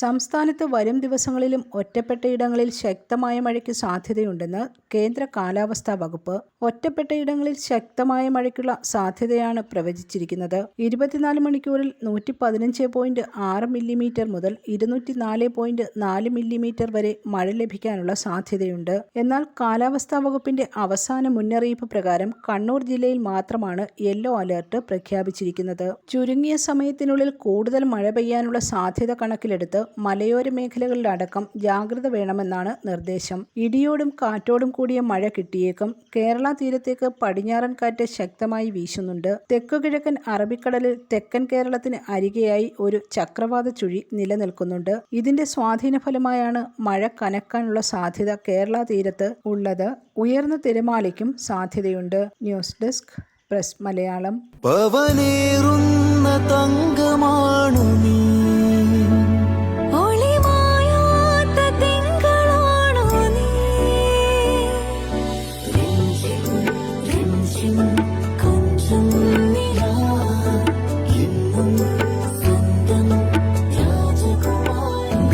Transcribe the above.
സംസ്ഥാനത്ത് വരും ദിവസങ്ങളിലും ഒറ്റപ്പെട്ടയിടങ്ങളിൽ ശക്തമായ മഴയ്ക്ക് സാധ്യതയുണ്ടെന്ന് കേന്ദ്ര കാലാവസ്ഥാ വകുപ്പ് ഒറ്റപ്പെട്ടയിടങ്ങളിൽ ശക്തമായ മഴയ്ക്കുള്ള സാധ്യതയാണ് പ്രവചിച്ചിരിക്കുന്നത്. ഇരുപത്തിനാല് മണിക്കൂറിൽ നൂറ്റി പതിനഞ്ച് പോയിന്റ് ആറ് മില്ലിമീറ്റർ മുതൽ ഇരുന്നൂറ്റി നാല് പോയിന്റ് നാല് മില്ലിമീറ്റർ വരെ മഴ ലഭിക്കാനുള്ള സാധ്യതയുണ്ട്. എന്നാൽ കാലാവസ്ഥാ വകുപ്പിന്റെ അവസാന മുന്നറിയിപ്പ് പ്രകാരം കണ്ണൂർ ജില്ലയിൽ മാത്രമാണ് യെല്ലോ അലേർട്ട് പ്രഖ്യാപിച്ചിരിക്കുന്നത്. ചുരുങ്ങിയ സമയത്തിനുള്ളിൽ കൂടുതൽ മഴ പെയ്യാനുള്ള സാധ്യത കണക്കിലെടുത്ത് മലയോര മേഖലകളിലടക്കം ജാഗ്രത വേണമെന്നാണ് നിർദ്ദേശം. ഇടിയോടും കാറ്റോടും കൂടിയ മഴ കിട്ടിയേക്കും. കേരള തീരത്തേക്ക് പടിഞ്ഞാറൻ കാറ്റ് ശക്തമായി വീശുന്നുണ്ട്. തെക്കുകിഴക്കൻ അറബിക്കടലിൽ തെക്കൻ കേരളത്തിന് അരികെയായി ഒരു ചക്രവാത ചുഴി നിലനിൽക്കുന്നുണ്ട്. ഇതിന്റെ സ്വാധീന ഫലമായാണ് മഴ കനക്കാനുള്ള സാധ്യത കേരള തീരത്ത് ഉള്ളത്. ഉയർന്ന തിരമാലയ്ക്കും സാധ്യതയുണ്ട്. News desk press Malayalam. പവനേറുന്ന തങ്കമാണു രാജകുമാരി